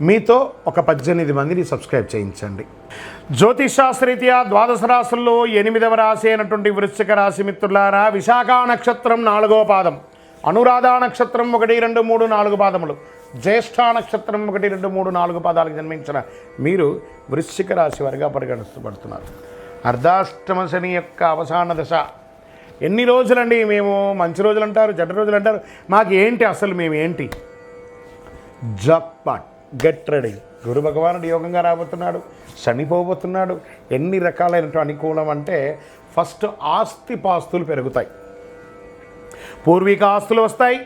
మీతో ఒక పద్దెనిమిది మందిని సబ్స్క్రైబ్ చేయించండి. జ్యోతిషాస్త్రీత్యా ద్వాదశ రాశుల్లో ఎనిమిదవ రాశి అయినటువంటి వృశ్చిక రాశి మిత్రులారా విశాఖ నక్షత్రం నాలుగవ పాదం అనురాధ నక్షత్రం ఒకటి రెండు మూడు నాలుగు పాదములు జ్యేష్ఠ నక్షత్రం ఒకటి రెండు మూడు నాలుగు పాదాలకు జన్మించిన మీరు వృశ్చిక రాశి వారిగా పరిగణించబడుతున్నారు. అర్ధాష్టమ శని యొక్క అవసాన దశ. ఎన్ని రోజులండి మేము? మంచి రోజులు అంటారు చెడ్డ రోజులు అంటారు మాకు ఏంటి అసలు మేము ఏంటి జక్పాట్ గెట్ రెడీ. గురు భగవానుడు యోగంగా రాబోతున్నాడు శనిపోబోతున్నాడు ఎన్ని రకాలైనటువంటి అనుకూలం అంటే ఫస్ట్ ఆస్తి పాస్తులు పెరుగుతాయి. పూర్వీక ఆస్తులు వస్తాయి.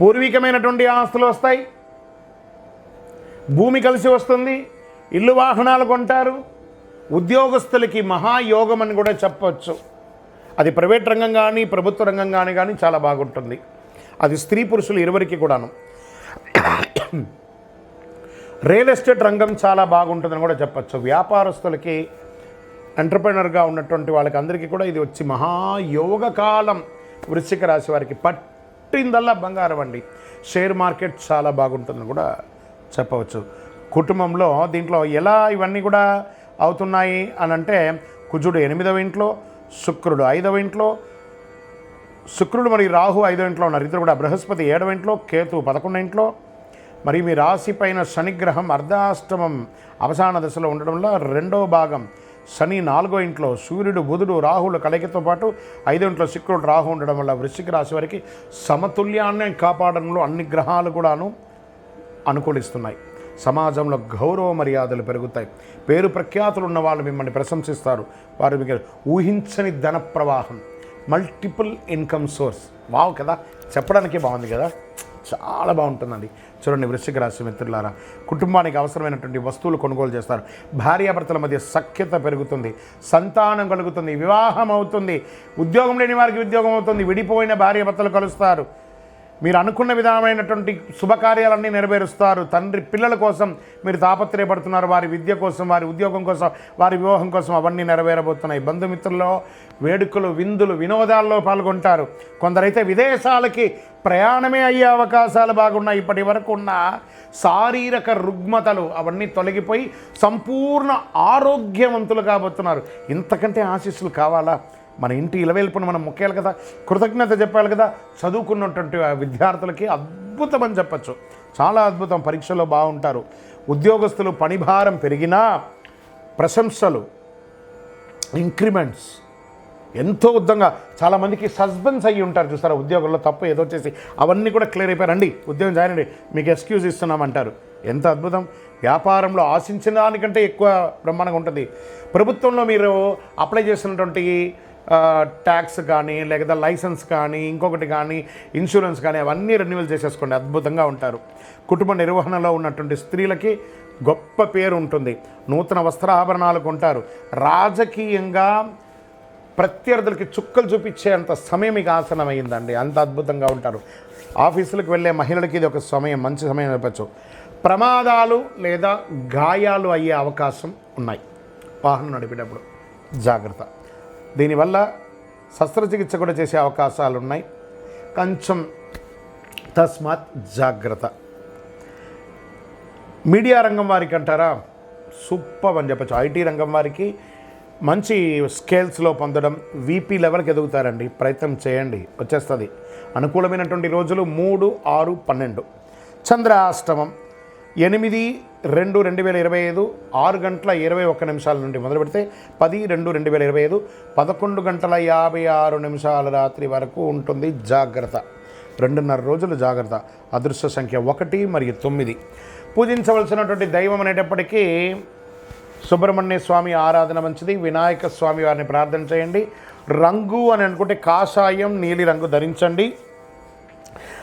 పూర్వీకమైనటువంటి ఆస్తులు వస్తాయి. భూమి కలిసి వస్తుంది ఇల్లు వాహనాలు కొంటారు. ఉద్యోగస్తులకి మహాయోగం అని కూడా చెప్పవచ్చు అది ప్రైవేట్ రంగం కానీ ప్రభుత్వ రంగం కానీ కానీ చాలా బాగుంటుంది. అది స్త్రీ పురుషులు ఇరువరికి కూడాను. రియల్ ఎస్టేట్ రంగం చాలా బాగుంటుందని కూడా చెప్పచ్చు. వ్యాపారస్తులకి ఎంటర్ప్రైనర్గా ఉన్నటువంటి వాళ్ళకి అందరికీ కూడా ఇది వచ్చి మహాయోగ కాలం వృశ్చిక రాశి వారికి పట్టిందల్లా బంగారం అండి. షేర్ మార్కెట్ చాలా బాగుంటుందని కూడా చెప్పవచ్చు. కుటుంబంలో దీంట్లో ఎలా ఇవన్నీ కూడా అవుతున్నాయి అని అంటే కుజుడు ఎనిమిదవ ఇంట్లో శుక్రుడు ఐదవ ఇంట్లో శుక్రుడు మరియు రాహు ఐదో ఇంట్లో ఉన్నారు. ఇద్దరు కూడా బృహస్పతి ఏడవ ఇంట్లో కేతు పదకొండింట్లో మరి మీ రాశి పైన శనిగ్రహం అర్ధాష్టమం అవసాన దశలో ఉండడంలో రెండవ భాగం శని నాలుగో ఇంట్లో సూర్యుడు బుధుడు రాహుల కలయికతో పాటు ఐదో ఇంట్లో శుక్రుడు రాహు ఉండడం వల్ల వృశ్చిక రాశి వారికి సమతుల్యాన్ని కాపాడడంలో అన్ని గ్రహాలు కూడాను అనుకూలిస్తున్నాయి. సమాజంలో గౌరవ మర్యాదలు పెరుగుతాయి. పేరు ప్రఖ్యాతులు ఉన్న వాళ్ళు మిమ్మల్ని ప్రశంసిస్తారు. వారు మీకు ఊహించని ధన ప్రవాహం. మల్టిపుల్ ఇన్కమ్ సోర్స్ వావ్ కదా? చెప్పడానికి బాగుంది కదా? చాలా బాగుంటుందండి. చూడండి వృశ్చిక రాశి మిత్రులారా కుటుంబానికి అవసరమైనటువంటి వస్తువులు కొనుగోలు చేస్తారు. భార్యాభర్తల మధ్య సఖ్యత పెరుగుతుంది సంతానం కలుగుతుంది వివాహం అవుతుంది ఉద్యోగం లేని వారికి ఉద్యోగం అవుతుంది విడిపోయిన భార్యాభర్తలు కలుస్తారు. మీరు అనుకున్న విధమైనటువంటి శుభకార్యాలన్నీ నెరవేరుస్తారు. తండ్రి పిల్లల కోసం మీరు తాపత్రయపడుతున్నారు. వారి విద్య కోసం వారి ఉద్యోగం కోసం వారి వివాహం కోసం అవన్నీ నెరవేరబోతున్నాయి. బంధుమిత్రుల్లో వేడుకలు విందులు వినోదాల్లో పాల్గొంటారు. కొందరైతే విదేశాలకి ప్రయాణమే అయ్యే అవకాశాలు బాగున్నాయి. ఇప్పటి వరకు ఉన్న శారీరక రుగ్మతలు అవన్నీ తొలగిపోయి సంపూర్ణ ఆరోగ్యవంతులు కాబోతున్నారు. ఇంతకంటే ఆశీస్సులు కావాలా? మన ఇంటి ఇలవేల్పున మనం మొక్కేయాలి కదా. కృతజ్ఞత చెప్పాలి కదా. చదువుకున్నటువంటి విద్యార్థులకి అద్భుతం అని చెప్పచ్చు. చాలా అద్భుతం. పరీక్షలో బాగుంటారు. ఉద్యోగస్తులు పనిభారం పెరిగినా ప్రశంసలు ఇంక్రిమెంట్స్ ఎంతో ఉద్దంగా చాలామందికి సస్పెన్స్ అయ్యి ఉంటారు. చూస్తారా ఉద్యోగంలో తప్పు ఏదో చేసి అవన్నీ కూడా క్లియర్ అయిపోయారండి ఉద్యోగం జాయిన్ అండి మీకు ఎక్స్క్యూజ్ ఇస్తున్నామంటారు. ఎంత అద్భుతం. వ్యాపారంలో ఆశించిన దానికంటే ఎక్కువ బ్రహ్మాండంగా ఉంటుంది. ప్రభుత్వంలో మీరు అప్లై చేసినటువంటి ట్యాక్స్ కానీ లేదా లైసెన్స్ కానీ ఇంకొకటి కానీ ఇన్సూరెన్స్ కానీ అవన్నీ రెన్యువల్ చేసేసుకోండి. అద్భుతంగా ఉంటారు. కుటుంబ నిర్వహణలో ఉన్నటువంటి స్త్రీలకి గొప్ప పేరు ఉంటుంది. నూతన వస్త్రాభరణాలు కొంటారు. రాజకీయంగా ప్రత్యర్థులకి చుక్కలు చూపించేంత సమయం మీకు ఆసనమైందండి అంత అద్భుతంగా ఉంటారు. ఆఫీసులకు వెళ్ళే మహిళలకి ఇది ఒక సమయం మంచి సమయం చెప్పచ్చు. ప్రమాదాలు లేదా గాయాలు అయ్యే అవకాశం ఉన్నాయి. వాహనం నడిపేటప్పుడు జాగ్రత్త. దీనివల్ల శస్త్రచికిత్స కూడా చేసే అవకాశాలు ఉన్నాయి కొంచెం తస్మాత్ జాగ్రత్త. మీడియా రంగం వారికి అంటారా? సూపర్ అని చెప్పచ్చు. ఐటీ రంగం వారికి మంచి స్కేల్స్లో పొందడం వీపీ లెవెల్కి ఎదుగుతారండి. ప్రయత్నం చేయండి. వచ్చేస్తుంది. అనుకూలమైనటువంటి రోజులు మూడు ఆరు పన్నెండు. చంద్రాష్టమం. ఎనిమిది రెండు రెండు వేల ఇరవై ఐదు ఆరు గంటల ఇరవై ఒక్క నిమిషాల నుండి మొదలు పెడితే పది రెండు రెండు వేల ఇరవై ఐదు పదకొండు గంటల యాభై ఆరు నిమిషాల రాత్రి వరకు ఉంటుంది జాగ్రత్త. రెండున్నర రోజులు జాగ్రత్త. అదృశ్య సంఖ్య ఒకటి మరియు తొమ్మిది. పూజించవలసినటువంటి దైవం అనేటప్పటికీ సుబ్రహ్మణ్య స్వామి ఆరాధన మంచిది. వినాయక స్వామి వారిని ప్రార్థన చేయండి. రంగు అని అనుకుంటే కాషాయం నీలి రంగు ధరించండి.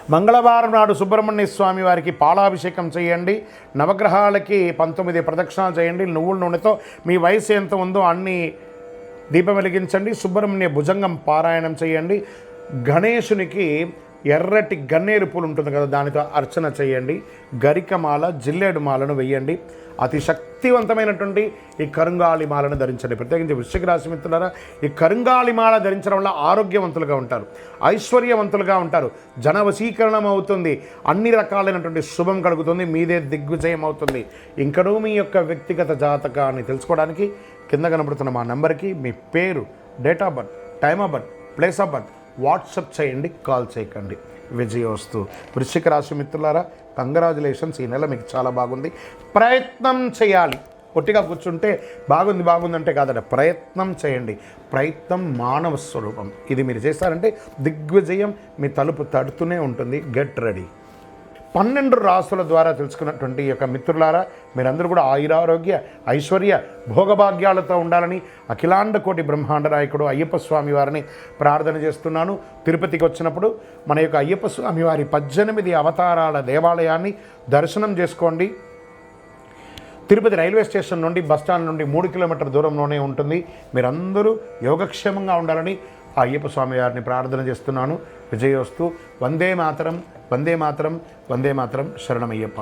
మంగళవారం నాడు సుబ్రహ్మణ్య స్వామి వారికి పాలాభిషేకం చేయండి. నవగ్రహాలకి పంతొమ్మిది ప్రదక్షిణాలు చేయండి. నువ్వుల నూనెతో మీ వయసు ఎంత ఉందో అన్ని దీపం వెలిగించండి. సుబ్రహ్మణ్య భుజంగం పారాయణం చేయండి. గణేశునికి ఎర్రటి గన్నేరు పూలు ఉంటుంది కదా దానితో అర్చన చేయండి. గరికమాల జిల్లేడు మాలను వెయ్యండి. అతి శక్తివంతమైనటువంటి ఈ కరుంగాళి మాలను ధరించండి. ప్రత్యేకించి వృశ్చిక రాశి మిత్రులారా ఈ కరుంగాళి మాల ధరించడం వల్ల ఆరోగ్యవంతులుగా ఉంటారు ఐశ్వర్యవంతులుగా ఉంటారు జనవశీకరణం అవుతుంది అన్ని రకాలైనటువంటి శుభం కలుగుతుంది మీదే దిగ్విజయం అవుతుంది. ఇంకనూ మీ యొక్క వ్యక్తిగత జాతకాన్ని తెలుసుకోవడానికి కింద కనబడుతున్న మా నెంబర్కి మీ పేరు date of birth time of birth place of birth WhatsApp చేయండి కాల్ చేయకండి. విజయవస్తు వృశ్చిక రాశి మిత్రులారా కంగ్రాచులేషన్స్ ఈ నెల మీకు చాలా బాగుంది. ప్రయత్నం చేయాలి. ఒట్టిగా కూర్చుంటే బాగుంది బాగుంది అంటే కాదట. ప్రయత్నం చేయండి. ప్రయత్నం మానవ స్వరూపం. ఇది మీరు చేస్తారంటే దిగ్విజయం మీ తలుపు తడుతూనే ఉంటుంది. Get ready. పన్నెండు రాసుల ద్వారా తెలుసుకున్నటువంటి యొక్క మిత్రులారా మీరందరూ కూడా ఆయురారోగ్య ఐశ్వర్య భోగభాగ్యాలతో ఉండాలని అఖిలాండ కోటి బ్రహ్మాండ నాయకుడు అయ్యప్ప స్వామి వారిని ప్రార్థన చేస్తున్నాను. తిరుపతికి వచ్చినప్పుడు మన యొక్క అయ్యప్ప స్వామి వారి పద్దెనిమిది అవతారాల దేవాలయాన్ని దర్శనం చేసుకోండి. తిరుపతి రైల్వే స్టేషన్ నుండి బస్టాండ్ నుండి మూడు కిలోమీటర్ దూరంలోనే ఉంటుంది. మీరందరూ యోగక్షేమంగా ఉండాలని ఆ అయ్యప్ప స్వామి వారిని ప్రార్థన చేస్తున్నాను. విజయోస్తు వందే మాతరం. వందే మాతరం వందే మాతరం శరణమయ్యప్ప